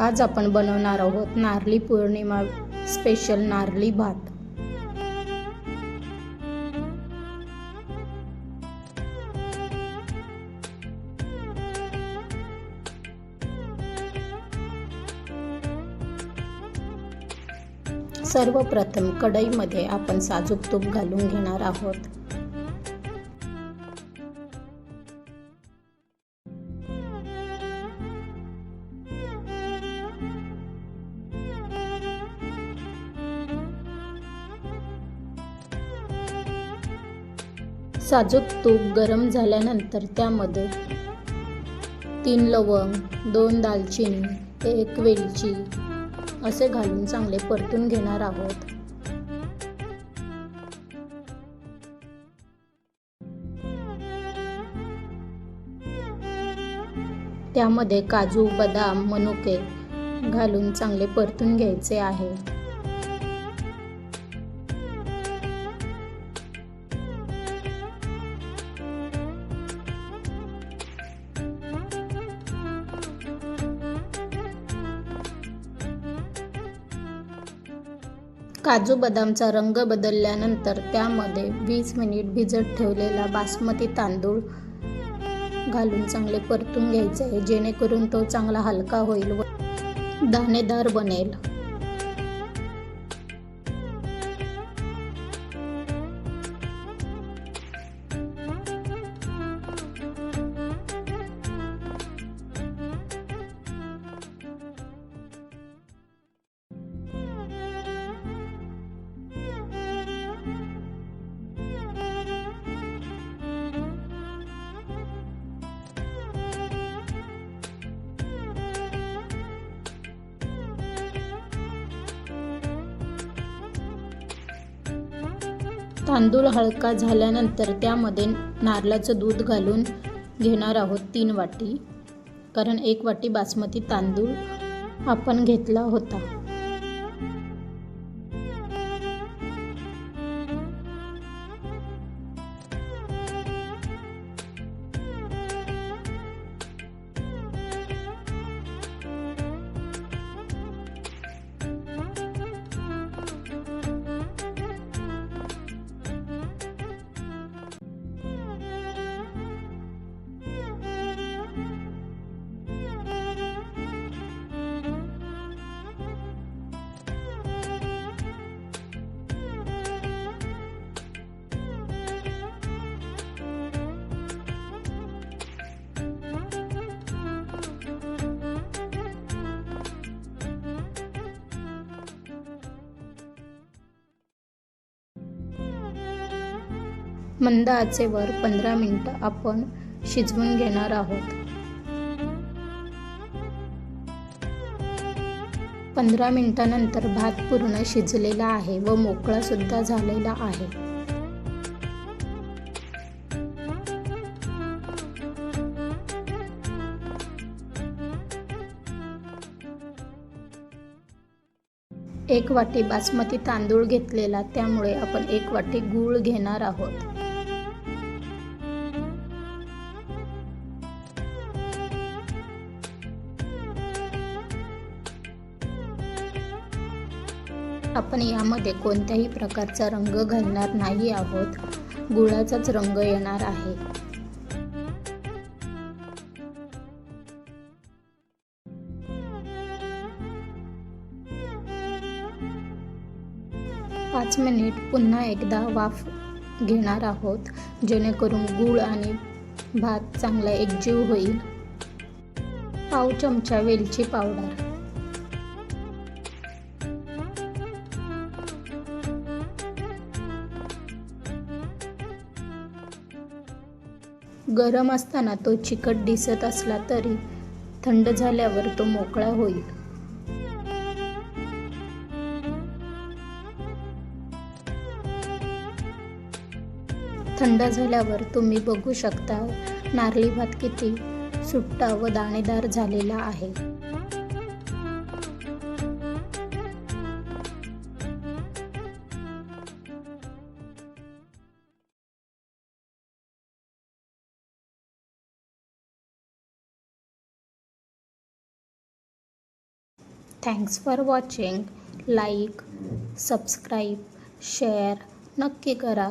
आज आपण बनवणार आहोत नारली पौर्णिमा स्पेशल नारली भात. सर्वप्रथम कढईमध्ये आपण साजूक तूप घालून घेणार आहोत. साजूक तूप गरम झाल्यानंतर त्यामध्ये तीन लवंग दोन दालचिनी एक वेलची असे घालून चांगले परतून घेणार आहोत. त्यामध्ये काजू बदाम मनुके घालून चांगले परतून घ्यायचे आहे. काजू बदामचा रंग बदलल्यानंतर त्यामध्ये वीस मिनिट भिजत ठेवलेला बासमती तांदूळ घालून चांगले परतून घ्यायचे आहे जेणेकरून तो चांगला हलका होईल व दाणेदार बनेल. तांदूळ हलका झाल्यानंतर त्यामध्ये नारळाचं दूध घालून घेणार आहोत तीन वाटी कारण एक वाटी बासमती तांदूळ आपण घेतला होता. मंद आचेवर पंधरा मिनटं आपण शिजवून घेणार आहोत. पंधरा मिनटानंतर भात पूर्ण शिजलेला आहे व मोकळा सुद्धा झालेला आहे. एक वाटी बासमती तांदूळ घेतलेला त्यामुळे आपण एक वाटी गूळ घेणार आहोत. आपण यामध्ये कोणत्याही प्रकारचा रंग घालणार नाही आहोत. गुळाचाच रंग येणार आहे. पाच मिनिट पुन्हा एकदा वाफ घेणार आहोत. जेणेकरून गूळ आणि भात चांगला एकजीव होईल. पाव चमचा वेलची पावडर. गरम असताना तो चिकट दिसत असला तरी थंड झाल्यावर तो मोकळा होईल. थंड झाल्यावर तुम्ही बघू शकता नारळी भात किती सुट्टा व दाणेदार झालेला आहे. Thanks for watching like subscribe share नक्की करा.